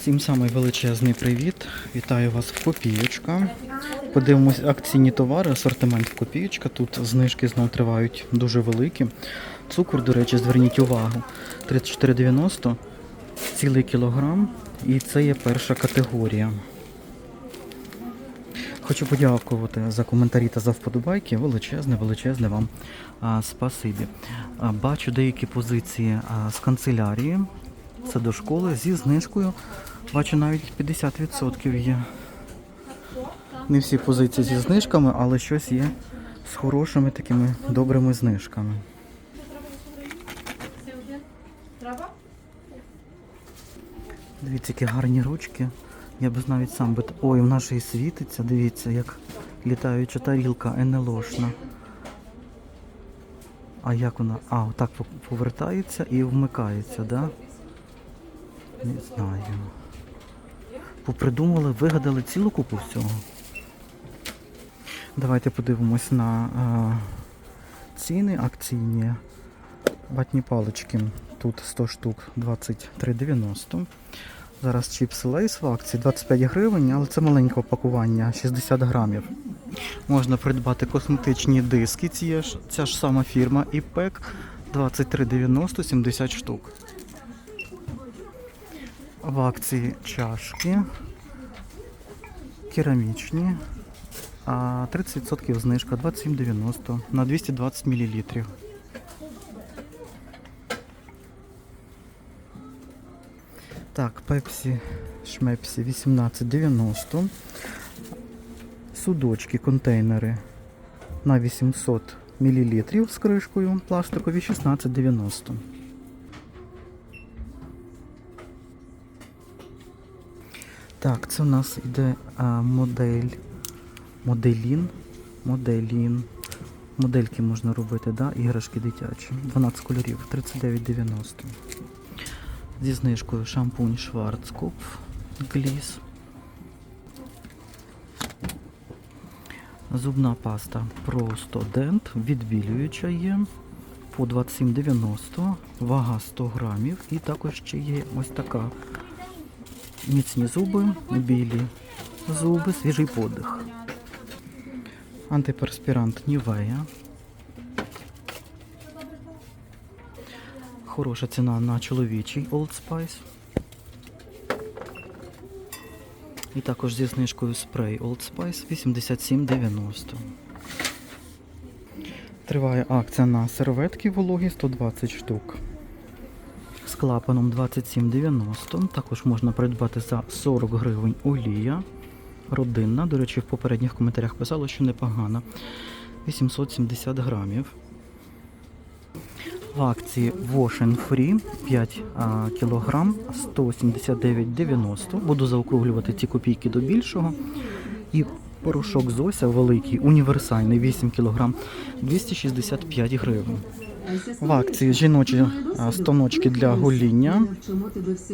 Всім самий величезний привіт. Вітаю вас в Копієчка. Подивимось акційні товари, асортимент в Копієчка. Тут знижки знов тривають дуже великі. Цукор, до речі, зверніть увагу. 34,90 цілий кілограм. І це є перша категорія. Хочу подякувати за коментарі та за вподобайки. Величезне, величезне вам а, спасибі. А, бачу деякі позиції а, з канцелярії. Це до школи зі знижкою. Бачу навіть 50% є. Не всі позиції зі знижками, але щось є з хорошими такими добрими знижками. Дивіться, які гарні ручки. Я б навіть сам би. Ой, в нашій світиться, дивіться, як літаюча тарілка НЛОшна. А як вона? А, отак повертається і вмикається, да? Не знаю. Попридумали, вигадали цілу купу всього. Давайте подивимось на а, ціни акційні. Батні палички. Тут 100 штук 23,90. Зараз чіпси лейс в акції 25 гривень, але це маленьке опакування, 60 грамів. Можна придбати косметичні диски, ж, ця ж сама фірма ІПЕК 23,90 70 штук. В акції чашки керамічні. А 30% знижка 27,90 на 220 мл. Так, пепсі шмепсі 18,90. Судочки, контейнери на 800 мл з кришкою пластикові 16,90. Так, це у нас йде а, модель. Моделін. Моделін. Модельки можна робити, да? іграшки дитячі. 12 кольорів, 39,90. Зі знижкою шампунь Schwarzkopf Гліс. Зубна паста Просто Дент, відбілююча є по 27,90, вага 100 грамів. І також ще є ось така міцні зуби, білі зуби, свіжий подих. Антиперспірант Нівея. Хороша ціна на чоловічий Old Spice. І також зі знижкою спрей Old Spice 87,90. Триває акція на серветки вологі 120 штук. З клапаном 27,90. Також можна придбати за 40 гривень олія. Родинна. До речі, в попередніх коментарях писало, що непогана. 870 грамів. В акції Wash and Free 5 а, кілограм 179,90. Буду заокруглювати ці копійки до більшого. І порошок Зося великий, універсальний 8 кілограм 265 гривень. В акції жіночі станочки для гоління.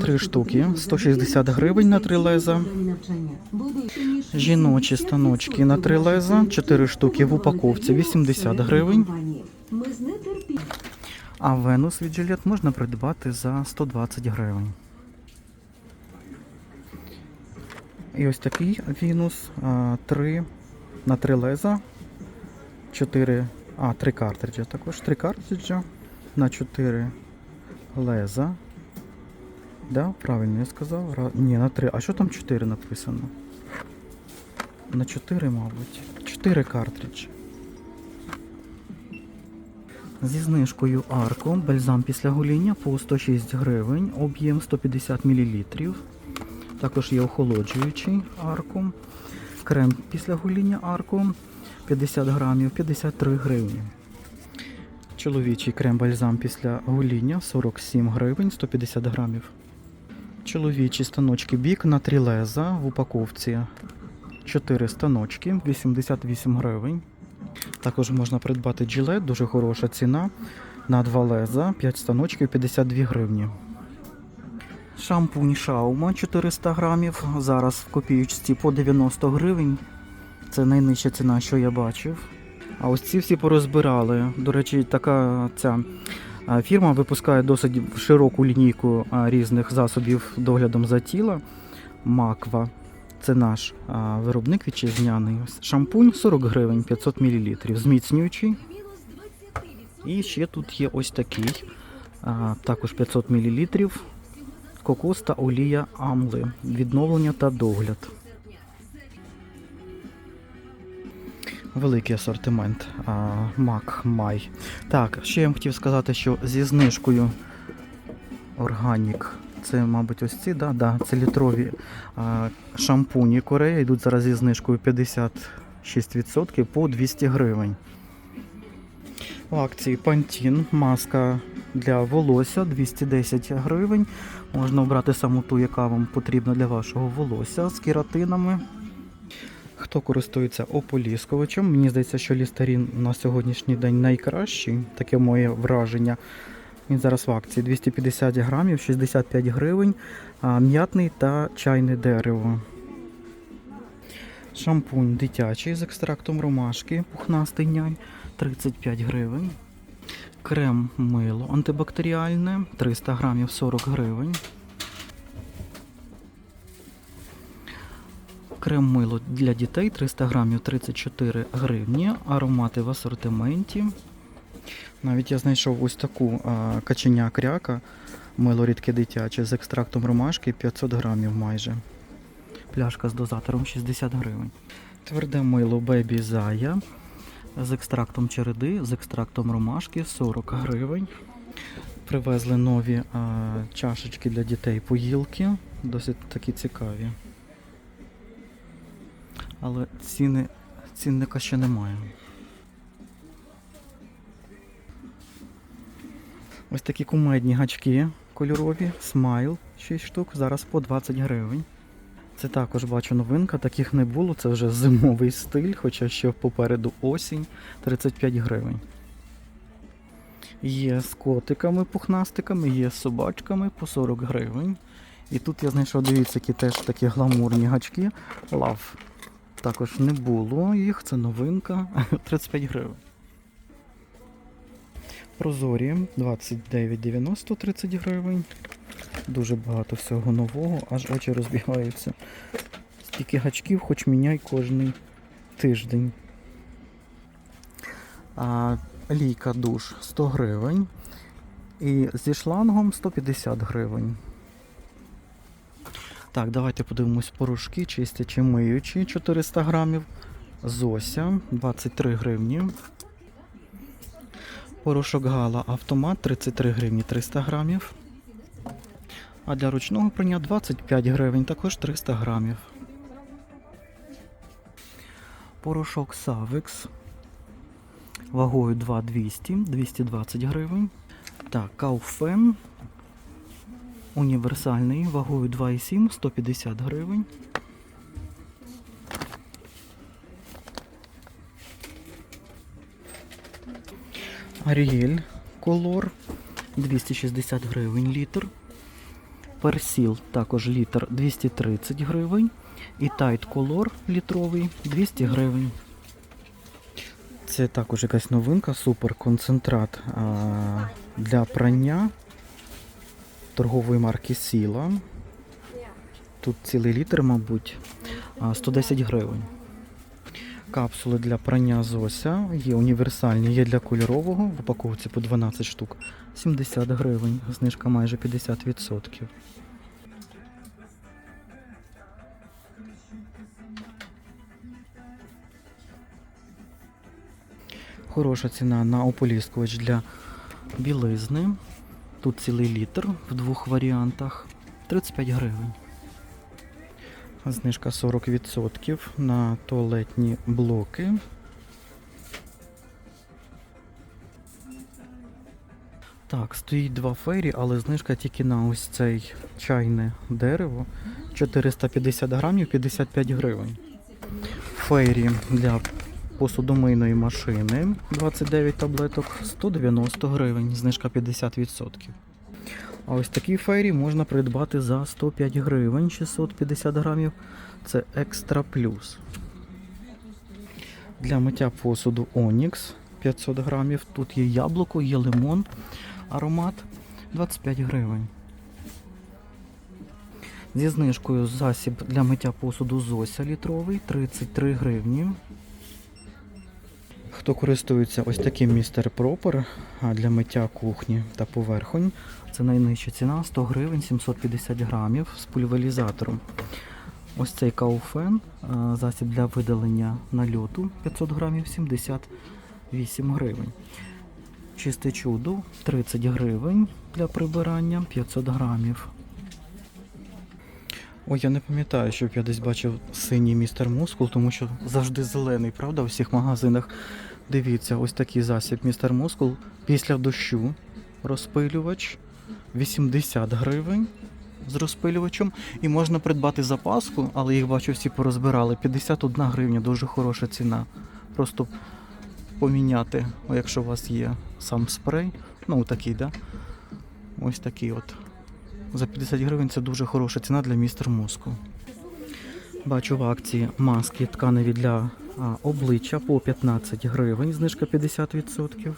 Три штуки 160 гривень на три леза. Жіночі станочки на три леза, 4 штуки в упаковці 80 гривень. А Венус від Gillette можна придбати за 120 гривень. І ось такий Вінус 3 на 3 леза. 4, а, 3 картриджі також. 3 картриджа на 4 леза. Да, правильно я сказав. Ра... Ні, на 3. А що там 4 написано? На 4, мабуть. 4 картриджі. Зі знижкою Арко, бальзам після гоління по 106 гривень, об'єм 150 мл. Також є охолоджуючий Арко. Крем після гоління Арко 50 грамів, 53 гривні. Чоловічий крем-бальзам після гоління 47 гривень, 150 грамів. Чоловічі станочки бік на 3 леза в упаковці 4 станочки, 88 гривень. Також можна придбати джилет, дуже хороша ціна. На 2 леза, 5 станочків, 52 гривні. Шампунь Шаума 400 грамів. Зараз в копіючці по 90 гривень. Це найнижча ціна, що я бачив. А ось ці всі порозбирали. До речі, така ця Фірма випускає досить широку лінійку різних засобів доглядом за тіло. Маква. Це наш виробник вітчизняний. Шампунь 40 гривень 500 мл. Зміцнюючий. І ще тут є ось такий. Також 500 мл. Кокос та олія Амли. Відновлення та догляд. Великий асортимент а, Мак Май. Так, ще я вам хотів сказати, що зі знижкою Органік. Це, мабуть, ось ці, да, да, це літрові а, шампуні Корея. Йдуть зараз зі знижкою 56% по 200 гривень. В акції Pantene маска для волосся 210 гривень. Можна обрати саму ту, яка вам потрібна для вашого волосся з кератинами. Хто користується ополіскувачем? Мені здається, що лістарін на сьогоднішній день найкращий, таке моє враження. Він зараз в акції 250 грамів, 65 гривень, м'ятний та чайне дерево. Шампунь дитячий з екстрактом ромашки, пухнастий нянь 35 гривень. Крем мило антибактеріальне 300 грамів 40 гривень. Крем мило для дітей 300 грамів 34 гривні. Аромати в асортименті. Навіть я знайшов ось таку а, каченя кряка, мило рідке дитяче з екстрактом ромашки 500 грамів майже. Пляшка з дозатором 60 гривень. Тверде мило Бебі Зая з екстрактом череди, з екстрактом ромашки 40 гривень. Привезли нові а, чашечки для дітей поїлки, досить такі цікаві. Але ціни, цінника ще немає. Ось такі кумедні гачки кольорові, смайл 6 штук, зараз по 20 гривень. Це також бачу новинка, таких не було, це вже зимовий стиль, хоча ще попереду осінь 35 гривень. Є з котиками, пухнастиками, є з собачками по 40 гривень. І тут я знайшов, дивіться, які теж такі гламурні гачки. Лав. Також не було їх, це новинка 35 гривень. Прозорі 29,90 30 гривень. Дуже багато всього нового, аж очі розбігаються. Стільки гачків, хоч міняй кожний тиждень. А, лійка душ 100 гривень. І зі шлангом 150 гривень. Так, давайте подивимось порошки, чистячі миючі 400 грамів. Зося 23 гривні. Порошок Гала автомат 33 гривні 300 грамів. А для ручного прання 25 гривень, також 300 грамів. Порошок Savix вагою 2200, 220 гривень. Так, Кауфен універсальний вагою 2,7, 150 гривень. Аріель Колор 260 гривень літр. Персіл також літр 230 гривень. І Тайт Колор літровий 200 гривень. Це також якась новинка, суперконцентрат а, для прання торгової марки Сіла. Тут цілий літр, мабуть, 110 гривень. Капсули для прання Зося є універсальні, є для кольорового, в упаковці по 12 штук, 70 гривень, знижка майже 50%. Хороша ціна на ополіскувач для білизни. Тут цілий літр в двох варіантах. 35 гривень. Знижка 40% на туалетні блоки. Так, стоїть два фейрі, але знижка тільки на ось цей чайне дерево. 450 грамів 55 гривень. Фейрі для посудомийної машини 29 таблеток 190 гривень, знижка 50%. А ось такі фейрі можна придбати за 105 гривень 650 грамів. Це екстра плюс. Для миття посуду Onyx 500 грамів. Тут є яблуко, є лимон. Аромат 25 гривень. Зі знижкою засіб для миття посуду Зося літровий 33 гривні. Хто користується ось таким містер Пропер для миття кухні та поверхонь, це найнижча ціна 100 гривень 750 грамів з пульверізатором. Ось цей кауфен, засіб для видалення нальоту 500 грамів 78 гривень. Чисте чудо 30 гривень для прибирання 500 грамів. Ой, я не пам'ятаю, щоб я десь бачив синій містер мускул, тому що завжди зелений, правда, у всіх магазинах. Дивіться, ось такий засіб містер мускул після дощу розпилювач 80 гривень з розпилювачем. І можна придбати запаску, але їх бачу всі порозбирали. 51 гривня, дуже хороша ціна. Просто поміняти, якщо у вас є сам спрей. Ну, такий, да? Ось такий от. За 50 гривень це дуже хороша ціна для містер мозку. Бачу в акції маски тканеві для а, обличчя по 15 гривень, знижка 50%.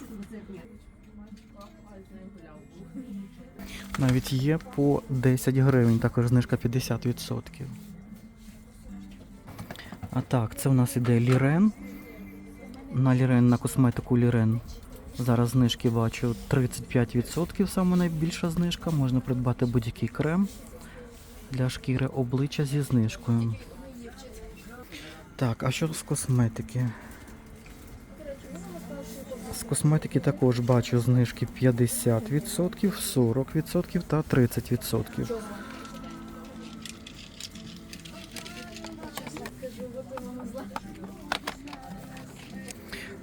Навіть є по 10 гривень, також знижка 50%. А так, це у нас іде лірен. На лірен, на косметику лірен Зараз знижки бачу 35%, саме найбільша знижка. Можна придбати будь-який крем для шкіри обличчя зі знижкою. Так, а що з косметики? З косметики також бачу знижки 50%, 40% та 30%.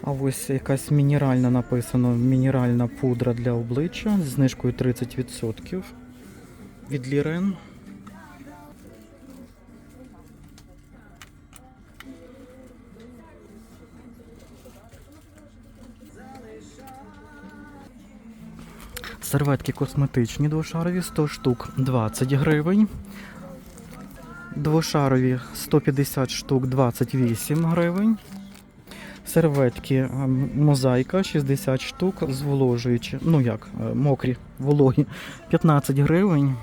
А ось якась мінеральна написано, мінеральна пудра для обличчя з знижкою 30% від Лірен. Серветки косметичні двошарові 100 штук 20 гривень. Двошарові 150 штук 28 гривень. Серветки е, мозаїка 60 штук зволожуючи, ну як, е, мокрі, вологі, 15 гривень.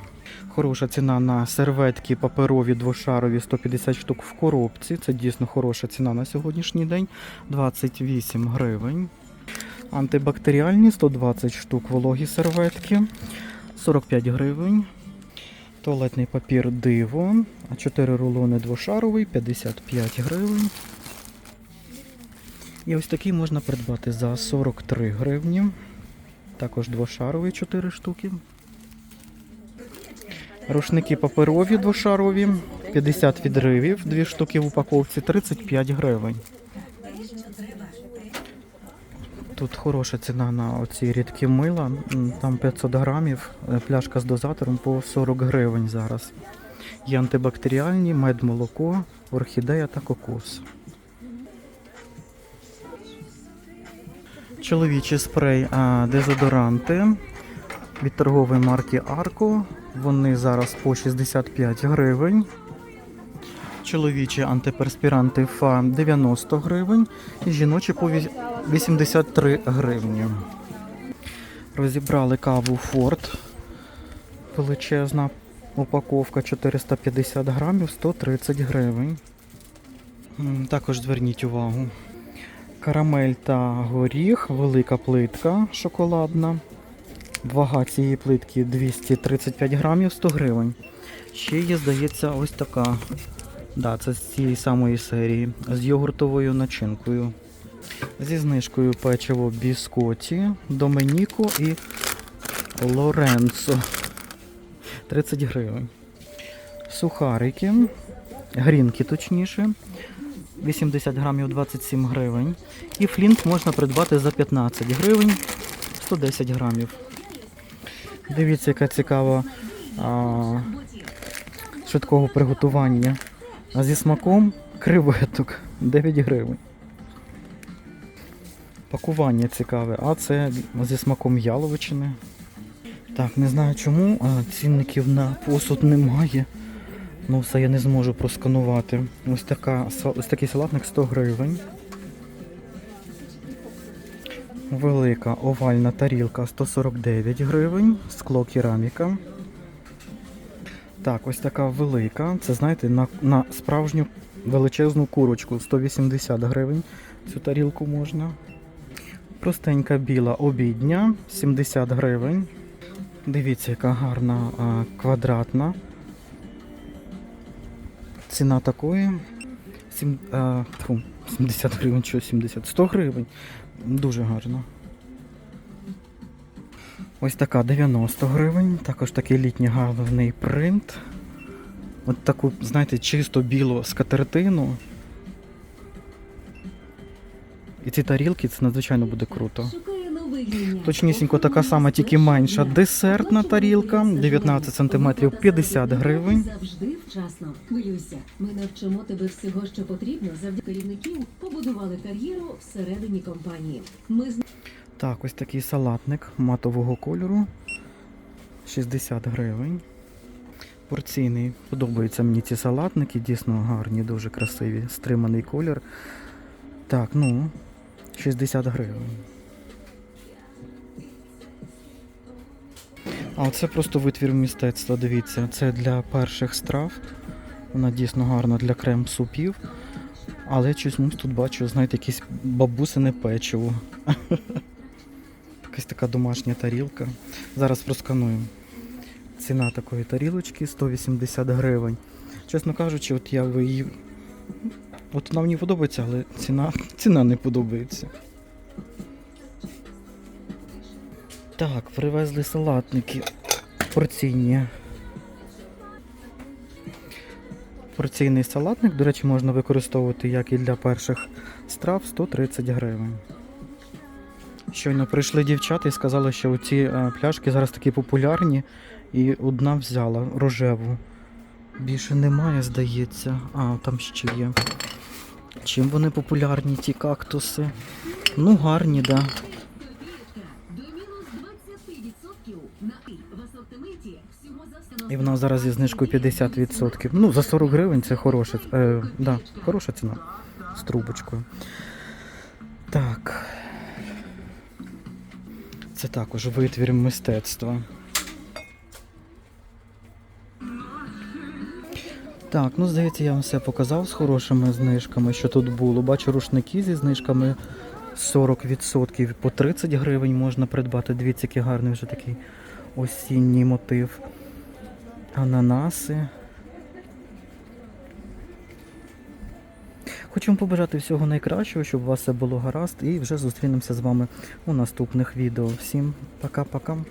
Хороша ціна на серветки паперові двошарові 150 штук в коробці. Це дійсно хороша ціна на сьогоднішній день. 28 гривень. Антибактеріальні 120 штук вологі серветки 45 гривень. Туалетний папір диво. 4 рулони двошаровий 55 гривень. І ось такий можна придбати за 43 гривні. Також двошаровий 4 штуки. Рушники паперові двошарові, 50 відривів, 2 штуки в упаковці, 35 гривень. Тут хороша ціна на оці рідкі мила. Там 500 грамів, е, пляшка з дозатором по 40 гривень зараз. Є антибактеріальні, мед молоко, орхідея та кокос. Чоловічий спрей а, дезодоранти від торгової марки Арко. Вони зараз по 65 гривень. Чоловічі антиперспіранти ФА 90 гривень і жіночі по 83 гривні. Розібрали каву Форд. Величезна упаковка 450 грамів 130 гривень. Також зверніть увагу. Карамель та горіх, велика плитка шоколадна. Вага цієї плитки 235 грамів 100 гривень. Ще є, здається, ось така. Да, це з цієї самої серії. З йогуртовою начинкою. Зі знижкою печиво біскоті, Доменіко і Лоренцо. 30 гривень. Сухарики, грінки точніше. 80 грамів 27 гривень. І флінт можна придбати за 15 гривень 110 грамів. Дивіться, яка цікава а, швидкого приготування. А зі смаком креветок 9 гривень. Пакування цікаве, а це зі смаком яловичини. Так, не знаю чому, а цінників на посуд немає. Ну, все я не зможу просканувати. Ось, така, ось такий салатник 100 гривень. Велика овальна тарілка 149 гривень, скло кераміка. Так, ось така велика. Це знаєте, на, на справжню величезну курочку 180 гривень. Цю тарілку можна. Простенька біла обідня 70 гривень. Дивіться, яка гарна а, квадратна. Ціна такої сім, а, тьфу, 70 гривень, що 70, 100 гривень. Дуже гарно. Ось така 90 гривень. Також такий літній гарний принт. От таку, знаєте, чисто білу скатертину. І ці тарілки це надзвичайно буде круто. Точнісінько така сама, тільки менша. Десертна тарілка 19 см 50 гривень. Завжди вчасно. Хвилюйся. Ми навчимо тебе всього, що потрібно. Завдяки керівників побудували кар'єру всередині компанії. Ми Так, ось такий салатник матового кольору. 60 гривень. Порційний. Подобаються мені ці салатники, дійсно гарні, дуже красиві. Стриманий колір. Так, ну, 60 гривень. А оце просто витвір мистецтва, дивіться. Це для перших страв. Вона дійсно гарна для крем-супів. Але чомусь тут бачу, знаєте, якісь бабусине печиво. Якась така домашня тарілка. Зараз просканую. Ціна такої тарілочки 180 гривень. Чесно кажучи, от я її. От вона мені подобається, але ціна, ціна не подобається. Так, привезли салатники порційні. Порційний салатник, до речі, можна використовувати як і для перших страв 130 гривень. Щойно прийшли дівчата і сказали, що ці е, пляшки зараз такі популярні, і одна взяла рожеву. Більше немає, здається. А, там ще є. Чим вони популярні, ті кактуси? Ну, гарні, так. Да. до мінус 20% на «І» в асортименті всього за І вона зараз зі знижкою 50%. Ну, за 40 гривень це хороша, е, да, хороша ціна з трубочкою. Так. Це також витвір мистецтва. Так, ну здається, я вам все показав з хорошими знижками, що тут було. Бачу рушники зі знижками 40% по 30 гривень можна придбати. Дивіться, який гарний вже такий осінній мотив. Ананаси. Хочу вам побажати всього найкращого, щоб у вас все було гаразд, і вже зустрінемося з вами у наступних відео. Всім пока-пока.